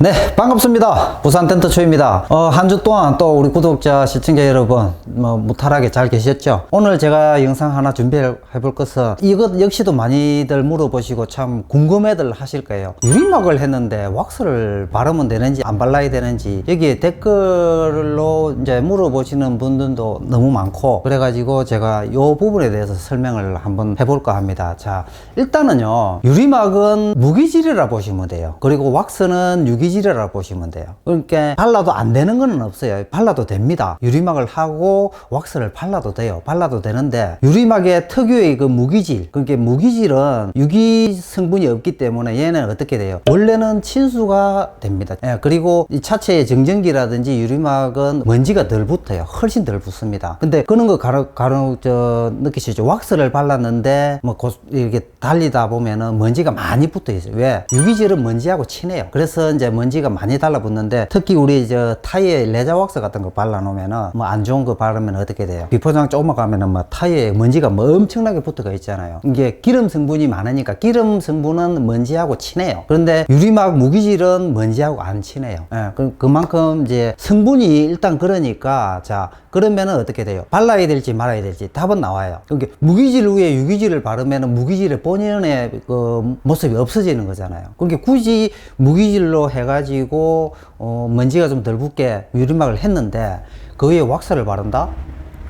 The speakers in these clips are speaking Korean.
네, 반갑습니다. 부산 텐트초입니다. 어, 한 주 동안 또 우리 구독자, 시청자 여러분, 뭐, 무탈하게 잘 계셨죠? 오늘 제가 영상 하나 준비해 볼 것은 이것 역시도 많이들 물어보시고 참 궁금해들 하실 거예요. 유리막을 했는데 왁스를 바르면 되는지 안 발라야 되는지 여기에 댓글로 이제 물어보시는 분들도 너무 많고 그래가지고 제가 이 부분에 대해서 설명을 한번 해볼까 합니다. 자, 일단은요, 유리막은 무기질이라 보시면 돼요. 그리고 왁스는 유기 질이라 보시면 돼요. 그러니까 발라도 안 되는 건 없어요. 발라도 됩니다. 유리막을 하고 왁스를 발라도 돼요. 발라도 되는데 유리막의 특유의 그 무기질, 그러니까 무기질은 유기 성분이 없기 때문에 얘는 어떻게 돼요? 원래는 친수가 됩니다. 예, 그리고 이 차체의 정전기라든지 유리막은 먼지가 덜 붙어요. 훨씬 덜 붙습니다. 근데 그런 거 가로, 가로, 저, 느끼시죠? 왁스를 발랐는데 뭐 고, 이렇게 달리다 보면은 먼지가 많이 붙어 있어요. 왜? 유기질은 먼지하고 친해요. 그래서 이제 먼지가 많이 달라붙는데 특히 우리 저 타이어에 레자 왁스 같은 거 발라놓으면은 뭐 안 좋은 거 바르면 어떻게 돼요? 비포장 조금 가면은 뭐 타이어에 먼지가 뭐 엄청나게 붙어가 있잖아요. 이게 기름 성분이 많으니까 기름 성분은 먼지하고 친해요. 그런데 유리막 무기질은 먼지하고 안 친해요. 예, 그, 그만큼 이제 성분이 일단 그러니까 자 그러면은 어떻게 돼요? 발라야 될지 말아야 될지 답은 나와요. 그러니까 무기질 위에 유기질을 바르면은 무기질의 본연의 그 모습이 없어지는 거잖아요. 그러니까 굳이 무기질로 해가 지고 어 먼지가 좀 덜 붙게 유리막을 했는데 그 위에 왁스를 바른다?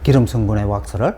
기름 성분의 왁스를?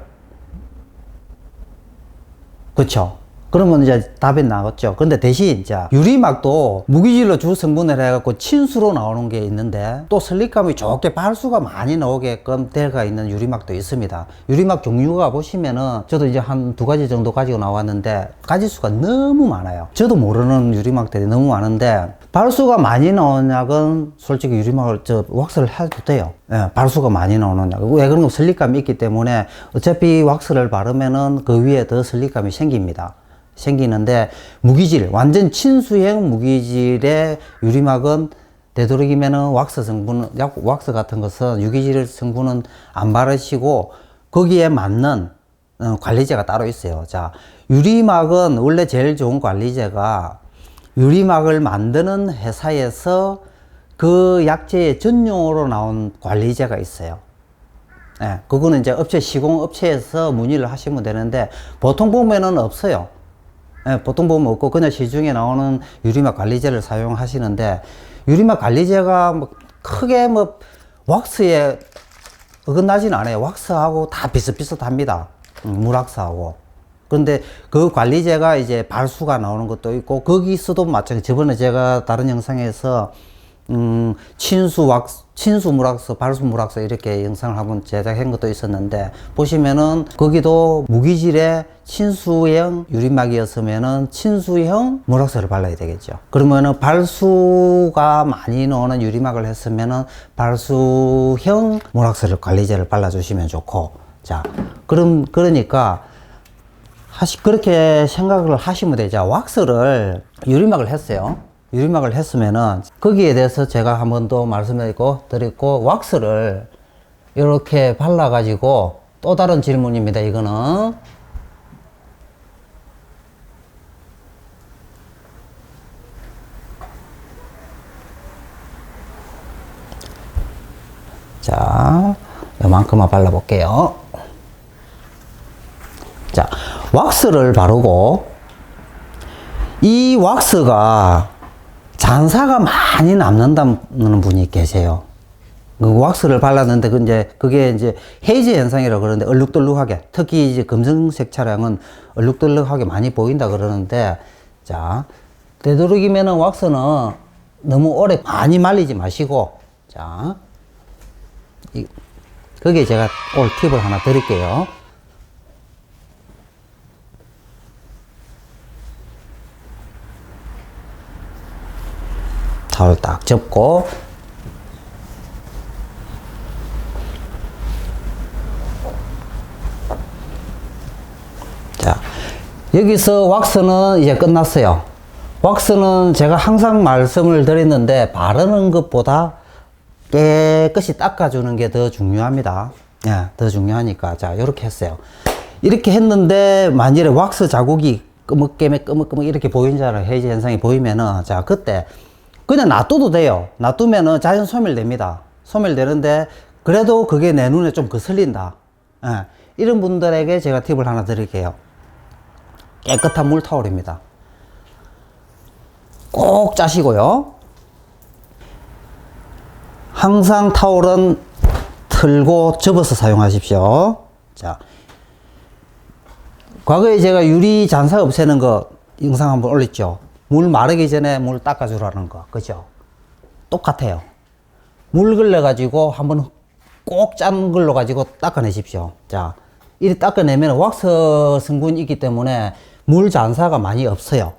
그쵸? 그러면 이제 답이 나겠죠. 근데 대신 이제 유리막도 무기질로 주 성분을 해갖고 친수로 나오는 게 있는데 또 슬립감이 좋게 발수가 많이 나오게끔 되어 있는 유리막도 있습니다. 유리막 종류가 보시면은 저도 이제 한 두 가지 정도 가지고 나왔는데 가지수가 너무 많아요. 저도 모르는 유리막들이 너무 많은데 발수가 많이 약은 솔직히 유리막을 저 왁스를 해도 돼요. 예, 발수가 많이 나오는 약. 왜 그런 거 슬립감이 있기 때문에 어차피 왁스를 바르면은 그 위에 더 슬립감이 생깁니다. 생기는데 무기질 완전 친수형 무기질의 유리막은 되도록이면은 왁스 성분은 약- 왁스 같은 것은 유기질 성분은 안 바르시고 거기에 맞는 어, 관리제가 따로 있어요. 자 유리막은 원래 제일 좋은 관리제가 유리막을 만드는 회사에서 그 약재의 전용으로 나온 관리제가 있어요. 예, 그거는 이제 업체 시공 업체에서 문의를 하시면 되는데 보통 보면은 없어요. 예, 보통 보면 없고 그냥 시중에 나오는 유리막 관리제를 사용하시는데 유리막 관리제가 뭐 크게 뭐 왁스에 어긋나지는 않아요. 왁스하고 다 비슷비슷합니다. 음, 물왁스하고. 그런데 그 관리제가 이제 발수가 나오는 것도 있고 거기서도 마찬가지. 저번에 제가 다른 영상에서 음, 친수 왁스, 친수 물왁스, 발수 물왁스 이렇게 영상을 한번 제작한 것도 있었는데 보시면은 거기도 무기질의 친수형 유리막이었으면은 친수형 물왁스를 발라야 되겠죠. 그러면은 발수가 많이 나오는 유리막을 했으면은 발수형 물왁스를 관리제를 발라주시면 좋고 자 그럼 그러니까 하시 그렇게 생각을 하시면 되죠. 왁스를 유리막을 했어요. 유리막을 했으면은 거기에 대해서 제가 한 번 더 말씀드리고 드렸고 왁스를 이렇게 발라 가지고 또 다른 질문입니다. 이거는 자, 요만큼만 발라볼게요. 자, 왁스를 바르고 이 왁스가 잔사가 많이 남는다는 분이 계세요. 그 왁스를 발랐는데 그 이제 그게 이제 헤이즈 현상이라고 그러는데 얼룩덜룩하게 특히 이제 검정색 차량은 얼룩덜룩하게 많이 보인다 그러는데 자 되도록이면은 왁스는 너무 오래 많이 말리지 마시고 자 이, 거기에 제가 오늘 팁을 하나 드릴게요. 타올 딱 접고. 자 여기서 왁스는 이제 끝났어요. 왁스는 제가 항상 말씀을 드렸는데 바르는 것보다 깨끗이 닦아주는 게 더 중요합니다. 예, 더 중요하니까. 자 이렇게 했어요. 이렇게 했는데 만일에 왁스 자국이 끄먹깨매 끄먹끄먹 이렇게 보이잖아요 헤이즈 현상이 보이면은 자 그때 그냥 놔둬도 돼요. 놔두면은 자연 소멸됩니다. 소멸되는데 그래도 그게 내 눈에 좀 거슬린다. 예. 이런 분들에게 제가 팁을 하나 드릴게요. 깨끗한 물 타올입니다. 꼭 짜시고요. 항상 타올은 틀고 접어서 사용하십시오. 자, 과거에 제가 유리 잔사 없애는 거 영상 한번 올렸죠. 물 마르기 전에 물 닦아주라는 거, 그죠? 똑같아요. 물 걸려가지고 한번 꼭 짠 걸로 가지고 닦아내십시오. 자, 이리 닦아내면 왁스 성분이 있기 때문에 물 잔사가 많이 없어요.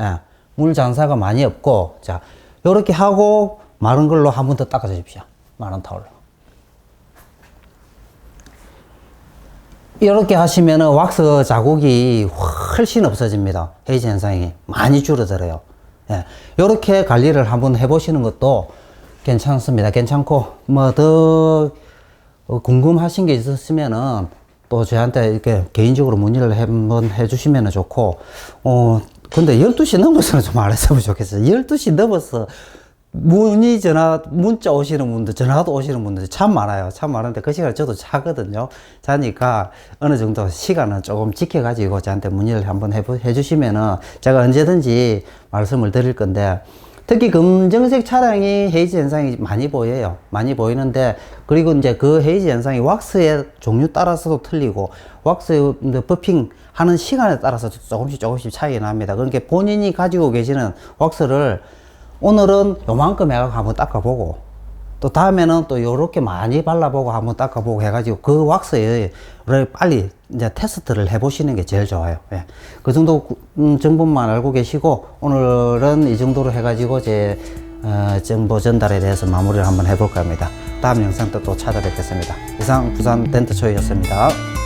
예, 물 잔사가 많이 없고, 자, 요렇게 하고 마른 걸로 한 번 더 닦아주십시오. 마른 타올로. 이렇게 하시면은 왁스 자국이 훨씬 없어집니다. 헤이즈 현상이 많이 줄어들어요. 예. 이렇게 관리를 한번 해보시는 것도 괜찮습니다. 괜찮고, 뭐, 더 궁금하신 게 있으시면은 또 저한테 이렇게 개인적으로 문의를 한번 해주시면 좋고, 어, 근데 12시 넘어서는 좀 안 했으면 좋겠어요. 12시 넘어서 문의 전화 문자 오시는 분들 전화도 오시는 분들이 참 많아요. 참 많은데 그 시간에 저도 자거든요. 자니까 어느 정도 시간은 조금 지켜 가지고 저한테 문의를 한번 해보, 해주시면은 제가 언제든지 말씀을 드릴 건데 특히 금정색 차량이 헤이즈 현상이 많이 보여요. 많이 보이는데 그리고 이제 그 헤이즈 현상이 왁스의 종류 따라서도 틀리고 왁스 버핑 하는 시간에 따라서 조금씩 조금씩 차이가 납니다. 그러니까 본인이 가지고 계시는 왁스를 오늘은 요만큼 해가지고 한번 닦아보고 또 다음에는 또 요렇게 많이 발라보고 한번 닦아보고 해가지고 그 왁스를 빨리 이제 테스트를 해보시는 게 제일 좋아요. 예. 그 정도 음, 정보만 알고 계시고 오늘은 이 정도로 해가지고 제 어, 정보 전달에 대해서 마무리를 한번 해볼까 합니다. 다음 영상 때 또 찾아뵙겠습니다. 이상 부산 덴트초이였습니다.